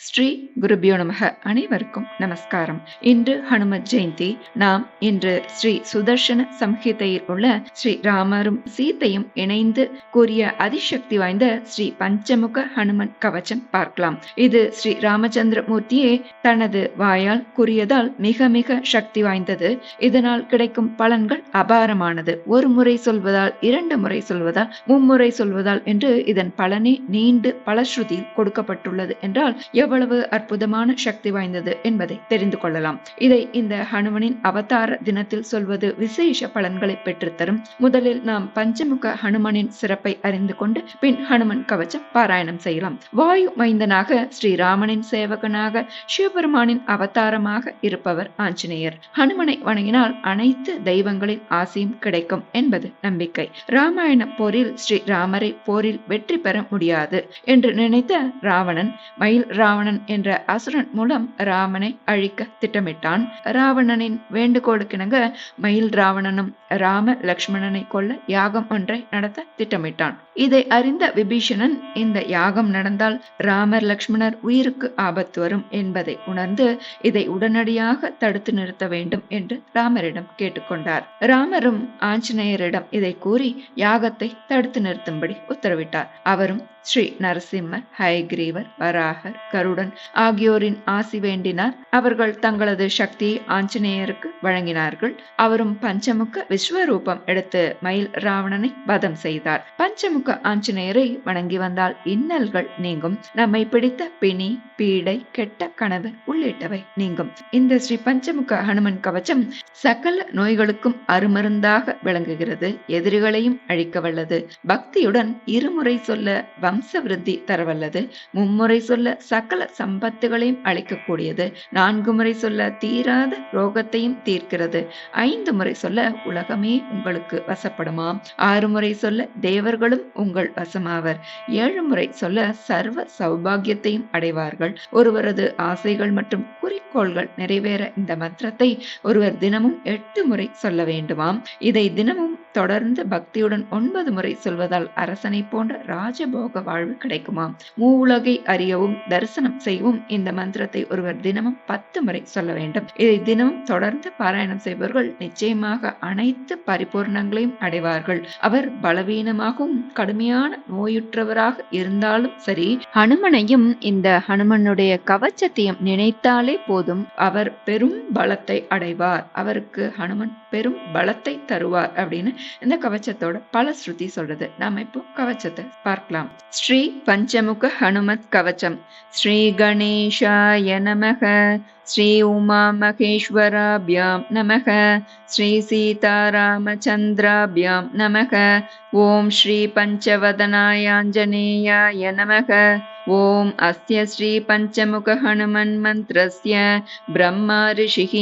ஸ்ரீ குருபியோ நமக. அனைவருக்கும் நமஸ்காரம். இன்று ஹனுமத் ஜெயந்தி. நாம் இன்று ஸ்ரீ சுதர்ஷன சம்ஹிதையில் உள்ள ஸ்ரீ ராமரும் சீத்தையும் இணைந்து கூறிய அதிசக்தி வாய்ந்த ஸ்ரீ பஞ்சமுக ஹனுமன் கவச்சம் பார்க்கலாம். இது ஸ்ரீ ராமச்சந்திர மூர்த்தியே தனது வாயால் கூறியதால் மிக மிக சக்தி வாய்ந்தது. இதனால் கிடைக்கும் பலன்கள் அபாரமானது. ஒரு முறை சொல்வதால் இரண்டு முறை சொல்வதால் மும்முறை சொல்வதால் என்று இதன் பலனே நீண்டு பலஸ்ருதியில் கொடுக்கப்பட்டுள்ளது என்றால் எவ்வளவு அற்புதமான சக்தி வாய்ந்தது என்பதை தெரிந்து கொள்ளலாம். இதை இந்த ஹனுமனின் அவதார தினத்தில் சொல்வது விசேஷ பலன்களை பெற்றுத்தரும். முதலில் நாம் பஞ்சமுக ஹனுமனின் சிறப்பை அறிந்து கொண்டு பின் ஹனுமன் கவச்சம் பாராயணம் செய்யலாம். வாயு மைந்தனாக ஸ்ரீராமனின் சேவகனாக சிவபெருமானின் அவதாரமாக இருப்பவர் ஆஞ்சநேயர். ஹனுமனை வணங்கினால் அனைத்து தெய்வங்களின் ஆசையும் கிடைக்கும் என்பது நம்பிக்கை. ராமாயண போரில் ஸ்ரீ ராமரை போரில் வெற்றி பெற முடியாது என்று நினைத்த ராவணன் மயில் ராவணன் ராவணன் என்ற அசுரன் மூலம் ராமனை அழிக்க திட்டமிட்டான். ராவணனின் வேண்டுகோளுக்கிணங்க மயில் ராவணனும் ராம லக்ஷ்மணனை கொல்ல யாகம் ஒன்றை நடத்த திட்டமிட்டான். இதை அறிந்த விபீஷணன் இந்த யாகம் நடந்தால் ராமர் லக்ஷ்மணர் உயிருக்கு ஆபத்து வரும் என்பதை உணர்ந்து இதை உடனடியாக தடுத்து நிறுத்த வேண்டும் என்று ராமரிடம் கேட்டுக்கொண்டார். ராமரும் ஆஞ்சநேயரிடம் இதை கூறி யாகத்தை தடுத்து நிறுத்தும்படி உத்தரவிட்டார். அவரும் ஸ்ரீ நரசிம்மர் ஹயக்ரீவர் வராகர் கருடன் ஆகியோரின் ஆசி வேண்டினார். அவர்கள் தங்களது சக்தியை ஆஞ்சநேயருக்கு வழங்கினார்கள். அவரும் பஞ்சமுக விஸ்வரூபம் எடுத்து மயில் ராவணனை வதம் செய்தார். பஞ்சமுக ஆஞ்சநேயரை வணங்கி வந்தால் இன்னல்கள் நீங்கும். நம்மை பிடித்த பிணி பீடை கெட்ட கனவு உள்ளிட்டவை நீங்கும். இந்த ஸ்ரீ பஞ்சமுக ஹனுமன் கவச்சம் சகல நோய்களுக்கும் அருமருந்தாக விளங்குகிறது. எதிரிகளையும் அழிக்க வல்லது. பக்தியுடன் இருமுறை சொல்ல வம்ச விருத்தி தரவல்லது. மும்முறை சொல்ல சகல சம்பத்துகளையும் அளிக்கக்கூடியது நான்கு முறை சொல்ல தீராத ரோகத்தையும் தீர்க்கிறது. ஐந்து முறை சொல்ல உலக உலகமே உங்களுக்கு வசப்படுமா? ஆறு முறை சொல்ல தேவர்களும் உங்கள் வசமாவர். ஏழு முறை சொல்ல சர்வ சௌபாகியத்தையும் அடைவார்கள். ஒருவரது ஆசைகள் மற்றும் குறிக்கோள்கள் நிறைவேற இந்த மந்திரத்தை ஒருவர் தினமும் எட்டு முறை சொல்ல வேண்டுமாம். இதை தினமும் தொடர்ந்து பக்தியுடன் ஒன்பது முறை சொல்வதால் அரசனை போன்ற ராஜபோக வாழ்வு கிடைக்குமாம். மூவுலகை அறியவும் தரிசனம் செய்யவும் இந்த மந்திரத்தை ஒருவர் தினமும் பத்து முறை சொல்ல வேண்டும். இதை தினமும் தொடர்ந்து பாராயணம் செய்பவர்கள் நிச்சயமாக அனைத்து பரிபூர்ணங்களையும் அடைவார்கள். அவர் பலவீனமாகவும் கடுமையான நோயுற்றவராக இருந்தாலும் சரி ஹனுமனையும் இந்த ஹனுமனுடைய கவச்சத்தையும் நினைத்தாலே போதும் அவர் பெரும் பலத்தை அடைவார். அவருக்கு ஹனுமன் பெரும் பலத்தை தருவார் அப்படின்னு இந்த கவச்சத்தோட பல ஸ்ருதி சொல்றது. நாம இப்போ கவச்சத்தை பார்க்கலாம். ஸ்ரீ பஞ்சமுக ஹனுமத் கவச்சம். ஸ்ரீ கணேஷாய நமக. श्री उमामहेश्वराभ्यां नमः। श्रीसीतारामचन्द्राभ्यां नमः। ॐ श्रीपञ्चवदनायाञ्जनेयाय नमः। ॐ अस्य श्रीपञ्चमुखहनुमन्मन्त्रस्य ब्रह्मा ऋषिः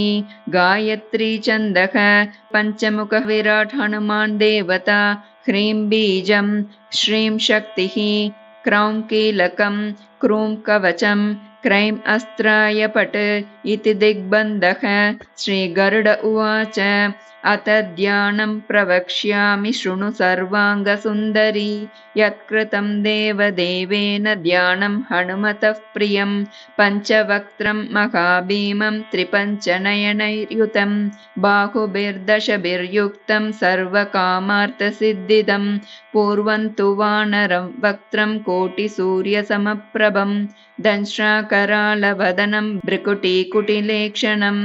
गायत्रीचन्दः पञ्चमुखविराट् हनुमान् देवता ह्रीं बीजं श्रीं शक्तिः क्रौं कीलकं क्रूं कवचं क्रैम् अस्त्राय पट् इति दिग्बन्धः श्रीगरुड उवाच अथ ध्यानं प्रवक्ष्यामि शृणु सर्वाङ्गसुन्दरी। यत्कृतं देवदेवेन ध्यानं हनुमतः प्रियं। पञ्चवक्त्रं महाभीमं त्रिपञ्चनयनैर्युतं। बाहुभिर्दशभिर्युक्तं सर्वकामार्थसिद्धिदं। पूर्वं तु वानरं वक्त्रं कोटिसूर्यसमप्रभं। दंश्राकरालवदनं भ्रिकुटीकुटिलेक्षणम्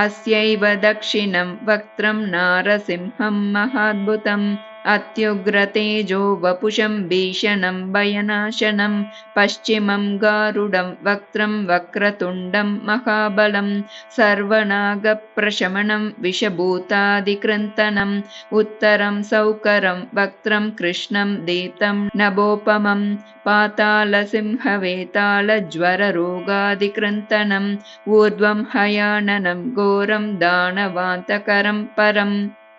अस्यैव दक्षिणं वक्त्रं नारसिंहं महाद्भुतम् अत्युग्रतेजो वपुषं भीषणं भयनाशनं पश्चिमं गारुडं वक्त्रं वक्रतुण्डं महाबलं सर्वनागप्रशमनं विषभूतादिकृन्तनम् उत्तरं सौकरं वक्त्रं कृष्णं दीप्तं नभोपमं पातालसिंहवेतालज्वररोगादिकृन्तनम् ऊर्ध्वं हयाननं घोरं दानवान्तकरं परम्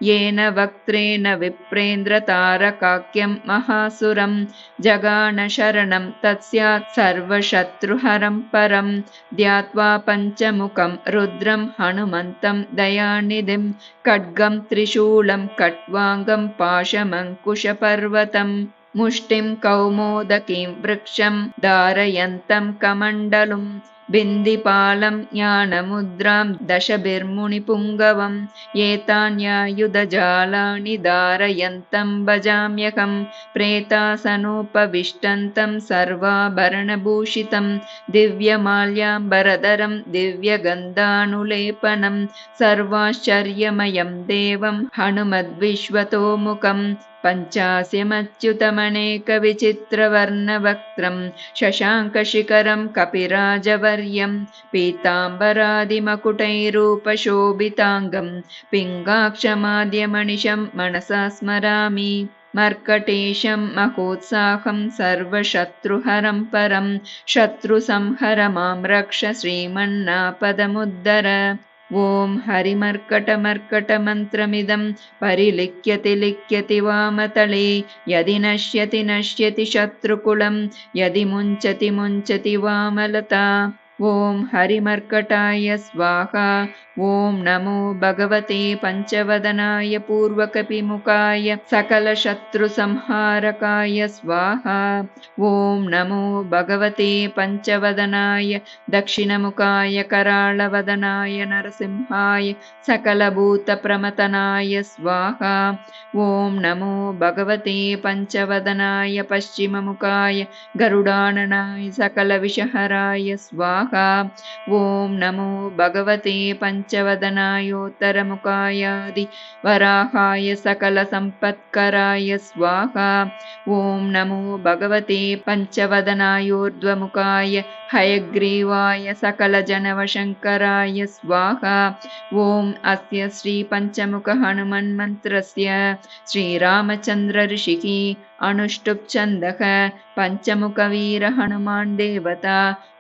येन वक्त्रेण विप्रेन्द्रतारकाख्यं महासुरं जगानशरणं तत्स्यात् सर्वशत्रुहरं परं ध्यात्वा पञ्चमुखं रुद्रं हनुमन्तं दयानिधिं खड्गं त्रिशूलं कट्वाङ्गं पाशमङ्कुशपर्वतम् मुष्टिं कौमोदकीं वृक्षं धारयन्तं कमण्डलुम् बिन्दिपालं ज्ञानमुद्रां दशभिर्मुनिपुङ्गवम् एतान्यायुधजालानि धारयन्तं भजाम्यहं प्रेतासनोपविष्टन्तं सर्वाभरणभूषितं दिव्यमाल्याम्बरधरं दिव्यगन्धानुलेपनं सर्वाश्चर्यमयं देवं हनुमद्विश्वतोमुखम् पञ्चास्यमच्युतमनेकविचित्रवर्णवक्त्रं शशाङ्कशिखरं कपिराजवर्यं पीताम्बरादिमकुटैरूपशोभिताङ्गं पिङ्गाक्षमाद्यमनिशं मनसा स्मरामि मर्कटेशं महोत्साहं सर्वशत्रुहरं परं शत्रुसंहर मां रक्ष श्रीमन्नापदमुद्धर ॐ हरिमर्कटमर्कटमन्त्रमिदं परिलिख्यति लिख्यति वामतले यदि नश्यति नश्यति शत्रुकुलं यदि मुञ्चति मुञ्चति वामलता ॐ हरिमर्कटाय स्वाहा ॐ नमो भगवते पञ्चवदनाय पूर्वकपिमुखाय सकलशत्रुसंहारकाय स्वाहा। ॐ नमो भगवते पञ्चवदनाय दक्षिणमुखाय कराळवदनाय नरसिंहाय सकलभूतप्रमतनाय स्वाहा। ॐ नमो भगवते पञ्चवदनाय पश्चिममुखाय गरुडाननाय सकलविषहराय स्वाहा। ॐ नमो भगवते पञ्च पञ्चवदनायोत्तरमुखायादि वराहाय सकलसम्पत्कराय स्वाहा। ॐ नमो भगवते पञ्चवदनायोर्ध्वमुखाय हयग्रीवाय सकलजनवशङ्कराय स्वाहा। ॐ अस्य श्रीपञ्चमुखहनुमन्मन्त्रस्य श्रीरामचन्द्रऋषिः अनुष्टुप्छन्दः पञ्चमुखवीरहनुमान् देवता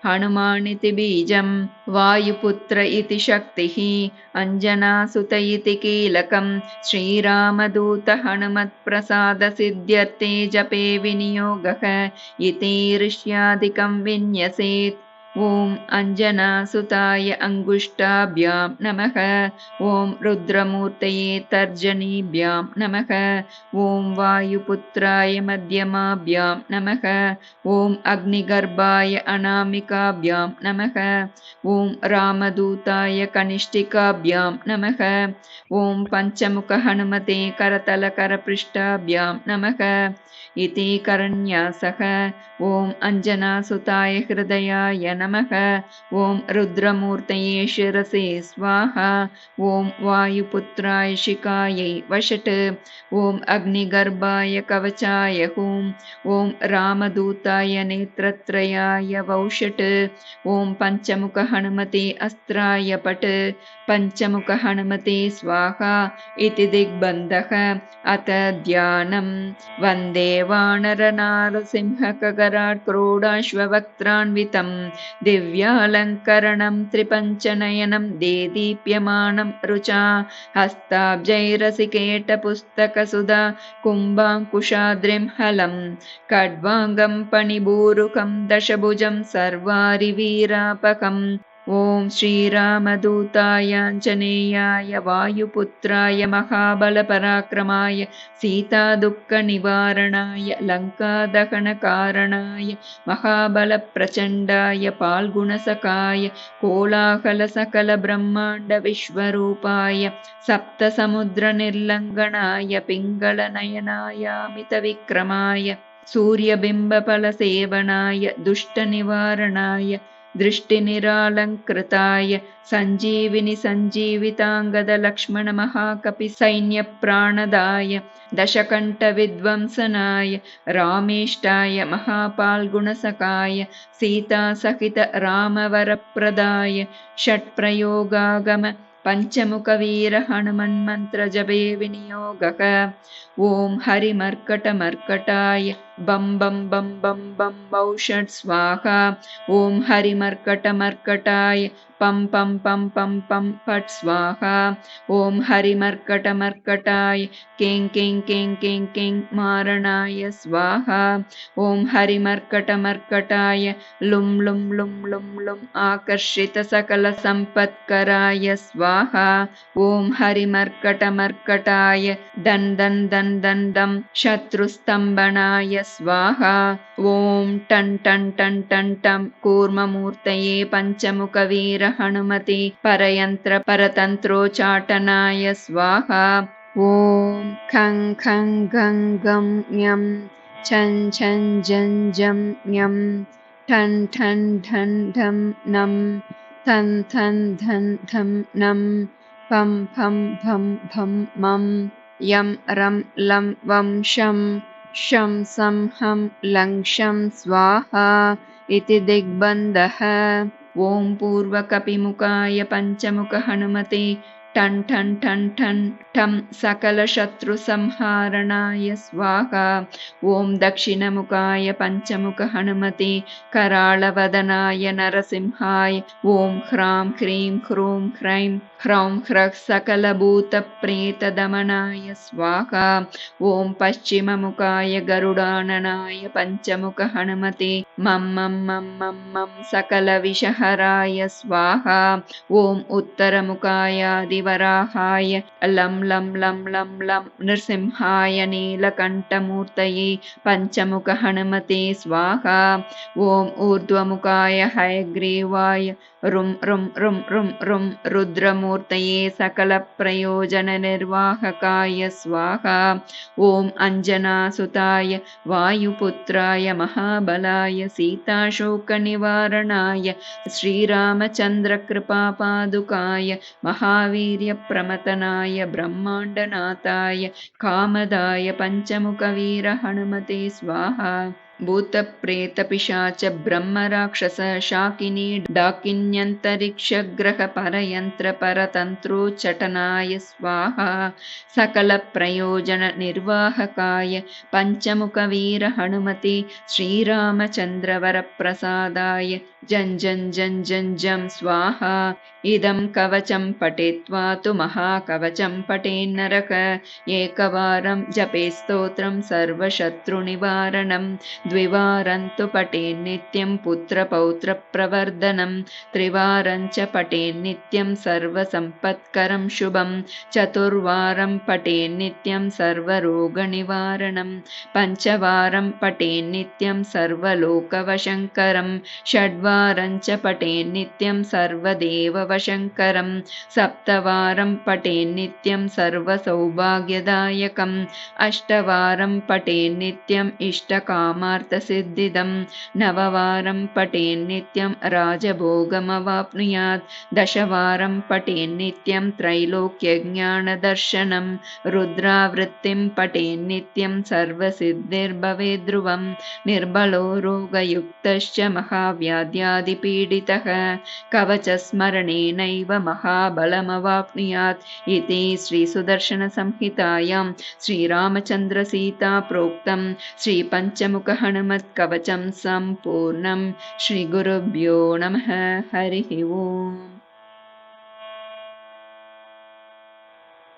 हनुमानिति बीजं वायुपुत्र इति शक्तिः अञ्जनासुत इति कीलकं श्रीरामदूत हनुमत्प्रसादसिद्ध्यर्थे जपे विनियोगः इति ऋष्यादिकं विन्यसेत् ॐ अञ्जनासुताय अङ्गुष्टाभ्यां नमः। ॐ रुद्रमूर्तये तर्जनीभ्यां नमः। ॐ वायुपुत्राय मध्यमाभ्यां नमः। ॐ अग्निगर्भाय अनामिकाभ्यां नमः। ॐ रामदूताय कनिष्ठिकाभ्यां नमः। ॐ पञ्चमुखहनुमते करतलकरपृष्ठाभ्यां नमः। इति करन्यासः। ॐ अञ्जनासुताय हृदयाय नमः। ॐ रुद्रमूर्तये शिरसे स्वाहा। ॐ वायुपुत्राय शिकायै वषट्। ॐ अग्निगर्भाय कवचाय हुं ॐ रामदूताय नेत्रत्रयाय वौषट्। ॐ पञ्चमुखहनुमते अस्त्राय पट्। पञ्चमुखहनुमते स्वाहा इति दिग्बन्धः। अथ ध्यानं वन्दे वानरनारसिंहकगराट् क्रोडाश्ववक्त्रान्वितं दिव्यालङ्करणं त्रिपञ्चनयनं देदीप्यमानं रुचा हस्ताब्जैरसिकेटपुस्तकसुधा कुम्भाङ्कुशाद्रिं हलं खड्वाङ्गं पणिभूरुकं दशभुजं सर्वारिवीरापकम् ॐ श्रीरामदूतायाञ्जनेयाय वायुपुत्राय महाबलपराक्रमाय सीतादुःखनिवारणाय लङ्कादहनकारणाय महाबलप्रचण्डाय पाल्गुणसकाय कोलाहलसकलब्रह्माण्डविश्वरूपाय सप्तसमुद्रनिर्लङ्घनाय पिङ्गलनयनायामितविक्रमाय सूर्यबिम्बफलसेवनाय दुष्टनिवारणाय दृष्टिनिरालङ्कृताय सञ्जीविनि सञ्जीविताङ्गदलक्ष्मणमहाकपिसैन्यप्राणदाय दशकण्ठविध्वंसनाय रामेष्टाय महापाल्गुणसकाय सीतासहित रामवरप्रदाय षट्प्रयोगागम पञ्चमुखवीरहनुमन्मन्त्रजपे विनियोगः। ॐ हरिमर्कटमर्कटाय बं बं बं बं बं बौषट् स्वाहा। ॐ हरिमर्कटमर्कटाय पं पं पं पं पं फट् स्वाहा। ॐ हरिमर्कटमर्कटाय किं किं किं किं किं मारणाय स्वाहा। ॐ हरिमर्कटमर्कटाय लुं लुं लुं लुं लुम् आकर्षितसकलसम्पत्कराय स्वाहा। ॐ हरिमर्कटमर्कटाय दन् दन् दन् दन् दं शत्रुस्तम्भनाय स्वाहा। ॐ टन् टन् टन् टन् टं कूर्ममूर्तये पञ्चमुखवीर हनुमते परयन्त्र परतन्त्रोच्चाटनाय स्वाहा। ॐ खं खं गं गं यं छं छं जं जं यं ठन् ठन् ढन् ढं नं थन् थन् धन् धं नं फं फं भं भं मं यं रं लं वं शं सं हं लं शं स्वाहा इति दिग्बन्धः। ॐ पूर्वकपिमुखाय पञ्चमुखहनुमते टन् ठन् ठन् ठन् ठं सकलशत्रुसंहारणाय स्वाहा। ॐ दक्षिणमुखाय पञ्चमुखहनुमते कराळवदनाय नरसिंहाय। ॐ ह्रां ह्रीं ह्रूं ह्रैं ह्रौं ह्रः सकलभूतप्रेतदमनाय स्वाहा। ॐ पश्चिममुखाय गरुडाननाय पञ्चमुखहनुमते मं मं मं मं सकलविषहराय स्वाहा। ॐ उत्तरमुखायादि वराहाय लं लं लं लं लं नृसिंहाय नीलकण्ठमूर्तये पञ्चमुखहनुमते स्वाहा। ॐ ऊर्ध्वमुखाय हयग्रीवाय रुं रुं रुं रुं रुं रुद्रमूर्तये सकलप्रयोजननिर्वाहकाय स्वाहा ॐ अञ्जनासुताय वायुपुत्राय महाबलाय सीताशोकनिवारणाय श्रीरामचन्द्रकृपापादुकाय महावीर्यप्रमतनाय ब्रह्माण्डनाथाय कामदाय पञ्चमुखवीरहनुमते स्वाहा भूतप्रेतपिशाच ब्रह्मराक्षस शाकिनी डाकिन्यन्तरिक्षग्रहपरयन्त्रपरतन्त्रोच्चटनाय स्वाहा। सकलप्रयोजननिर्वाहकाय पञ्चमुखवीरहनुमते श्रीरामचन्द्रवरप्रसादाय जं जं जं जं जं स्वाहा। इदं कवचं पठित्वा तु महाकवचं पठेन्नरक एकवारं जपे स्तोत्रं सर्वशत्रुनिवारणं द्विवारं तु पठेन्नित्यं पुत्रपौत्रप्रवर्धनं त्रिवारं च पठेन्नित्यं सर्वसम्पत्करं शुभं चतुर्वारं पठेन्नित्यं सर्वरोगनिवारणं पञ्चवारं पठेन्नित्यं सर्वलोकवशङ्करं षड्वारं च पठेन्नित्यं सर्वदेववशङ्करं सप्तवारं पठेन्नित्यं सर्वसौभाग्यदायकम् अष्टवारं पठेन्नित्यम् इष्टकामार्थसिद्धिदं नववारं पठेन्नित्यं राजभोगमवाप्नुयात्। दशवारं पठेन्नित्यं त्रैलोक्यज्ञानदर्शनं। रुद्रावृत्तिं पठेन्नित्यं सर्वसिद्धिर्भवेद्ध्रुवं। निर्बलो रोगयुक्तश्च महाव्याध्यादिपीडितः। कवचस्मरणेनैव महाबलमवाप्नुयात्। इति श्रीसुदर्शनसंहितायां श्रीरामचन्द्रसीता प्रोक्तं श्रीपञ्चमुखहनुमत्कवचं सम्पूर्णं श्रीगुरुभ्यो नमः। हरिः ओम्